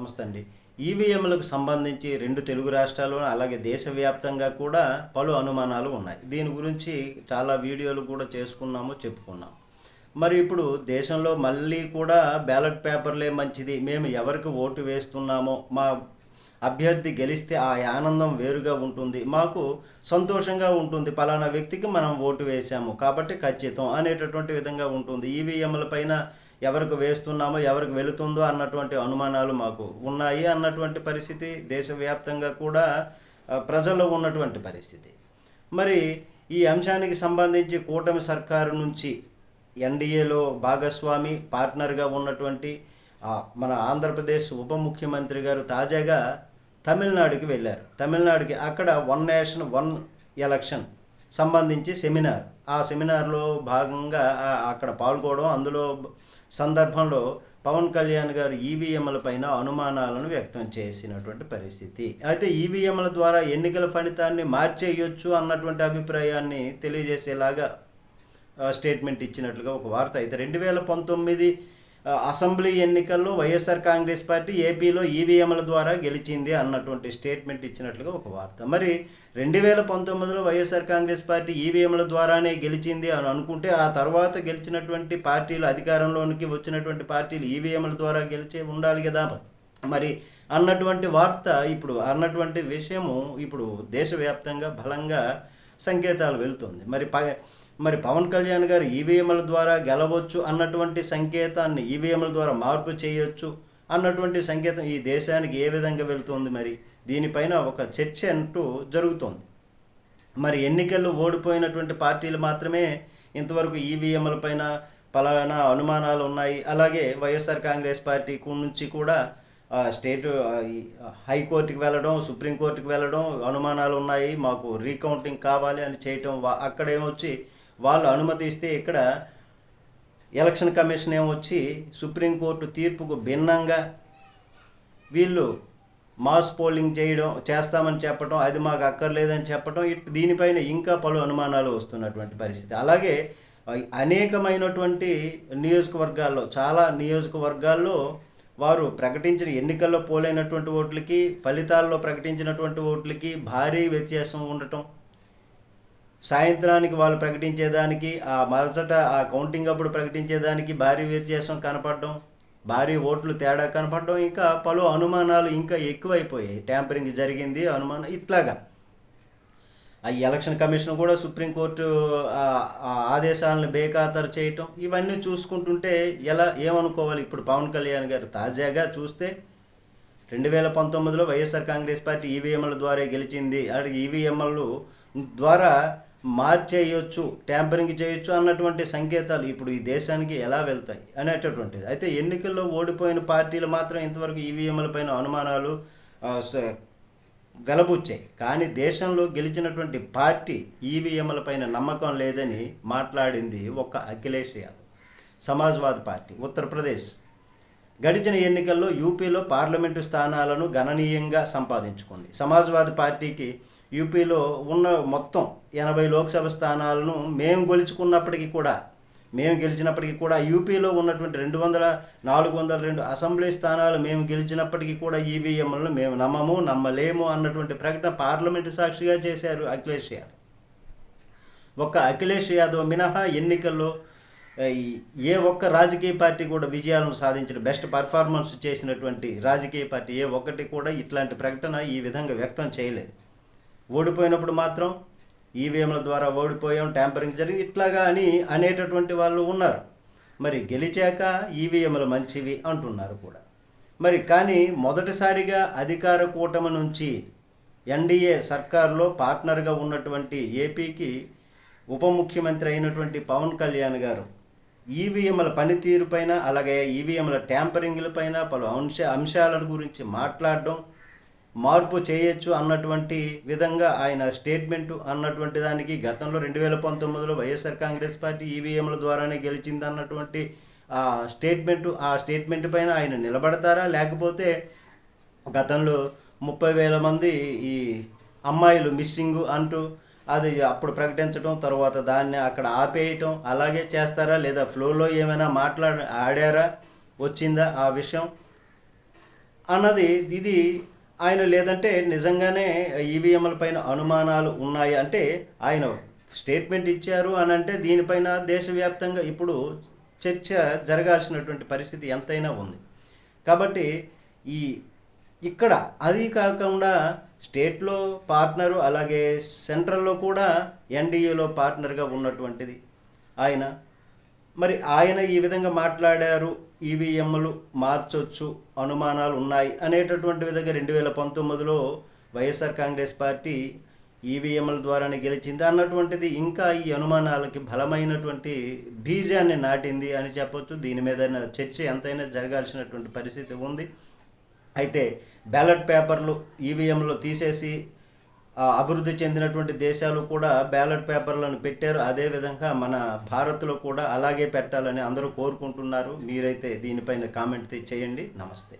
నమస్తే అండి. ఈవీఎంలకు సంబంధించి రెండు తెలుగు రాష్ట్రాలు అలాగే దేశవ్యాప్తంగా కూడా పలు అనుమానాలు ఉన్నాయి. దీని గురించి చాలా వీడియోలు కూడా చేసుకున్నాము చెప్పుకున్నాం మరి ఇప్పుడు దేశంలో మళ్ళీ కూడా బ్యాలెట్ పేపర్లే మంచిది. మేము ఎవరికి ఓటు వేస్తున్నామో మా అభ్యర్థి గెలిస్తే ఆ ఆనందం వేరుగా ఉంటుంది. మాకు సంతోషంగా ఉంటుంది. పలానా వ్యక్తికి మనం ఓటు వేసాము కాబట్టి ఖచ్చితం అనేటటువంటి విధంగా ఉంటుంది. ఈవీఎంల పైన ఎవరికి వేస్తున్నామో ఎవరికి వెళుతుందో అన్నటువంటి అనుమానాలు మాకు ఉన్నాయి అన్నటువంటి పరిస్థితి. దేశవ్యాప్తంగా కూడా ప్రజల్లో ఉన్నటువంటి పరిస్థితి. మరి ఈ అంశానికి సంబంధించి కూటమి సర్కారు నుంచి ఎన్డీఏలో భాగస్వామి పార్ట్నర్గా ఉన్నటువంటి మన ఆంధ్రప్రదేశ్ ఉప ముఖ్యమంత్రి గారు తాజాగా తమిళనాడుకి వెళ్ళారు. తమిళనాడుకి అక్కడ వన్ నేషన్ వన్ ఎలక్షన్ సంబంధించి సెమినార్. ఆ సెమినార్లో భాగంగా అక్కడ పాల్గొనడం అందులో సందర్భంలో పవన్ కళ్యాణ్ గారు ఈవీఎంల పైన అనుమానాలను వ్యక్తం చేసినటువంటి పరిస్థితి. అయితే ఈవీఎంల ద్వారా ఎన్నికల ఫలితాన్ని మార్చేయొచ్చు అన్నటువంటి అభిప్రాయాన్ని తెలియజేసేలాగా స్టేట్మెంట్ ఇచ్చినట్లుగా ఒక వార్త. అయితే రెండు వేల పంతొమ్మిది అసెంబ్లీ ఎన్నికల్లో వైఎస్ఆర్ కాంగ్రెస్ పార్టీ ఏపీలో ఈవీఎంల ద్వారా గెలిచింది అన్నటువంటి స్టేట్మెంట్ ఇచ్చినట్లుగా ఒక వార్త. మరి రెండు వేల పంతొమ్మిదిలో వైఎస్ఆర్ కాంగ్రెస్ పార్టీ ఈవీఎంల ద్వారానే గెలిచింది అని అనుకుంటే ఆ తర్వాత గెలిచినటువంటి పార్టీలు అధికారంలోనికి వచ్చినటువంటి పార్టీలు ఈవీఎంల ద్వారా గెలిచే ఉండాలి కదా. మరి అన్నటువంటి వార్త ఇప్పుడు అన్నటువంటి విషయము ఇప్పుడు దేశవ్యాప్తంగా బలంగా సంకేతాలు వెళ్తుంది. మరి ప మరి పవన్ కళ్యాణ్ గారు ఈవీఎంల ద్వారా గెలవచ్చు అన్నటువంటి సంకేతాన్ని ఈవీఎంల ద్వారా మార్పు చేయొచ్చు అన్నటువంటి సంకేతం ఈ దేశానికి ఏ విధంగా వెళ్తుంది మరి? దీనిపైన ఒక చర్చ అంటూ జరుగుతోంది. మరి ఎన్నికల్లో ఓడిపోయినటువంటి పార్టీలు మాత్రమే ఇంతవరకు ఈవీఎంల పైన పలానా అనుమానాలు ఉన్నాయి. అలాగే వైఎస్ఆర్ కాంగ్రెస్ పార్టీ నుంచి కూడా స్టేట్ హైకోర్టుకి వెళ్ళడం సుప్రీంకోర్టుకి వెళ్ళడం అనుమానాలు ఉన్నాయి. మాకు రీకౌంటింగ్ కావాలి అని చేయటం వా- అక్కడేమొచ్చి వాళ్ళు అనుమతిస్తే ఇక్కడ ఎలక్షన్ కమిషన్ ఏమొచ్చి సుప్రీంకోర్టు తీర్పుకు భిన్నంగా వీళ్ళు మాస్ పోలింగ్ చేయడం చేస్తామని చెప్పడం అది మాకు అక్కర్లేదని చెప్పడం ఇట్ దీనిపైన ఇంకా పలు అనుమానాలు వస్తున్నటువంటి పరిస్థితి. అలాగే అనేకమైనటువంటి నియోజకవర్గాల్లో చాలా నియోజకవర్గాల్లో వారు ప్రకటించిన ఎన్నికల్లో పోలైనటువంటి ఓట్లకి ఫలితాల్లో ప్రకటించినటువంటి ఓట్లకి భారీ వ్యత్యాసం ఉండటం సాయంత్రానికి వాళ్ళు ప్రకటించేదానికి ఆ మరచట ఆ కౌంటింగ్ అప్పుడు ప్రకటించేదానికి భారీ వ్యత్యాసం కనపడడం భారీ ఓట్లు తేడా కనపడడం ఇంకా పలు అనుమానాలు ఇంకా ఎక్కువైపోయాయి. ట్యాంపరింగ్ జరిగింది అనుమానం ఇట్లాగా. ఆ ఎలక్షన్ కమిషన్ కూడా సుప్రీంకోర్టు ఆదేశాలను బేఖాతరు చేయటం ఇవన్నీ చూసుకుంటుంటే ఎలా ఏమనుకోవాలి? ఇప్పుడు పవన్ కళ్యాణ్ గారు తాజాగా చూస్తే రెండు వేల పంతొమ్మిదిలో వైఎస్ఆర్ కాంగ్రెస్ పార్టీ ఈవీఎంల ద్వారా గెలిచింది. అలాగే ఈవీఎంలు ద్వారా మార్చేయొచ్చు ట్యాంపరింగ్ చేయొచ్చు అన్నటువంటి సంకేతాలు ఇప్పుడు ఈ దేశానికి ఎలా వెళ్తాయి అనేటటువంటిది. అయితే ఎన్నికల్లో ఓడిపోయిన పార్టీలు మాత్రం ఇంతవరకు ఈవీఎంల పైన అనుమానాలు వెలబుచ్చాయి. కానీ దేశంలో గెలిచినటువంటి పార్టీ ఈవీఎంల పైన నమ్మకం లేదని మాట్లాడింది ఒక్క అఖిలేష్ యాదవ్. సమాజ్వాద్ పార్టీ ఉత్తరప్రదేశ్. గడిచిన ఎన్నికల్లో యూపీలో పార్లమెంటు స్థానాలను గణనీయంగా సంపాదించుకుంది. సమాజ్వాద్ పార్టీకి యూపీలో ఉన్న మొత్తం ఎనభై లోక్సభ స్థానాలను మేము గెలుచుకున్నప్పటికీ కూడా మేము గెలిచినప్పటికీ కూడా యూపీలో ఉన్నటువంటి రెండు వందల నాలుగు వందల రెండు అసెంబ్లీ స్థానాలు మేము గెలిచినప్పటికీ కూడా ఈవీఎంలను మేము నమ్మము నమ్మలేము అన్నటువంటి ప్రకటన పార్లమెంటు సాక్షిగా చేశారు అఖిలేష్ యాదవ్. ఒక్క అఖిలేష్ యాదవ్ మినహా ఎన్నికల్లో ఏ ఒక్క రాజకీయ పార్టీ కూడా విజయాలను సాధించిన బెస్ట్ పర్ఫార్మెన్స్ చేసినటువంటి రాజకీయ పార్టీ ఏ ఒక్కటి కూడా ఇట్లాంటి ప్రకటన ఈ విధంగా వ్యక్తం చేయలేదు. ఓడిపోయినప్పుడు మాత్రం ఈవీఎంల ద్వారా ఓడిపోయాం ట్యాంపరింగ్ జరిగింది ఇట్లాగా అని అనేటటువంటి వాళ్ళు ఉన్నారు. మరి గెలిచాక ఈవీఎంలు మంచివి అంటున్నారు కూడా. మరి కానీ మొదటిసారిగా అధికార కూటమి నుంచి ఎన్డీఏ సర్కార్లో పార్ట్నర్గా ఉన్నటువంటి ఏపీకి ఉప ముఖ్యమంత్రి అయినటువంటి పవన్ కళ్యాణ్ గారు ఈవీఎంల పనితీరుపైన అలాగే ఈవీఎంల ట్యాంపరింగ్లపైన పలు అంశ అంశాల గురించి మాట్లాడడం మార్పు చేయొచ్చు అన్నటువంటి విధంగా ఆయన స్టేట్మెంట్ అన్నటువంటి దానికి గతంలో రెండు వేల పంతొమ్మిదిలో వైఎస్ఆర్ కాంగ్రెస్ పార్టీ ఈవీఎంల ద్వారానే గెలిచింది అన్నటువంటి ఆ స్టేట్మెంట్ ఆ స్టేట్మెంట్ పైన ఆయన నిలబడతారా? లేకపోతే గతంలో ముప్పై వేల మంది ఈ అమ్మాయిలు మిస్సింగ్ అంటూ అది అప్పుడు ప్రకటించడం తర్వాత దాన్ని అక్కడ ఆపేయటం అలాగే చేస్తారా? లేదా ఫ్లోలో ఏమైనా మాట్లాడ ఆడారా? వచ్చిందా ఆ విషయం? అన్నది ఇది ఆయన లేదంటే నిజంగానే ఈవీఎంల పైన అనుమానాలు ఉన్నాయి అంటే ఆయన స్టేట్మెంట్ ఇచ్చారు అని అంటే దీనిపైన దేశవ్యాప్తంగా ఇప్పుడు చర్చ జరగాల్సినటువంటి పరిస్థితి ఎంతైనా ఉంది. కాబట్టి ఈ ఇక్కడ అది కాకుండా స్టేట్లో పార్ట్నరు అలాగే సెంట్రల్లో కూడా ఎన్డీఏలో పార్ట్నర్గా ఉన్నటువంటిది. ఆయన మరి ఆయన ఈ విధంగా మాట్లాడారు ఈవీఎంలు మార్చొచ్చు అనుమానాలు ఉన్నాయి అనేటటువంటి విధంగా రెండు వేల పంతొమ్మిదిలో వైఎస్ఆర్ కాంగ్రెస్ పార్టీ ఈవీఎంల ద్వారానే గెలిచింది అన్నటువంటిది ఇంకా ఈ అనుమానాలకి బలమైనటువంటి బీజాన్ని నాటింది అని చెప్పొచ్చు. దీని మీద చర్చ ఎంతైనా జరగాల్సినటువంటి పరిస్థితి ఉంది. అయితే బ్యాలెట్ పేపర్లు ఈవీఎంలో తీసేసి అభివృద్ధి చెందినటువంటి దేశాలు కూడా బ్యాలెట్ పేపర్లను పెట్టారు. అదేవిధంగా మన భారత్లో కూడా అలాగే పెట్టాలని అందరూ కోరుకుంటున్నారు. మీరైతే దీనిపైన కామెంట్ చేయండి. నమస్తే.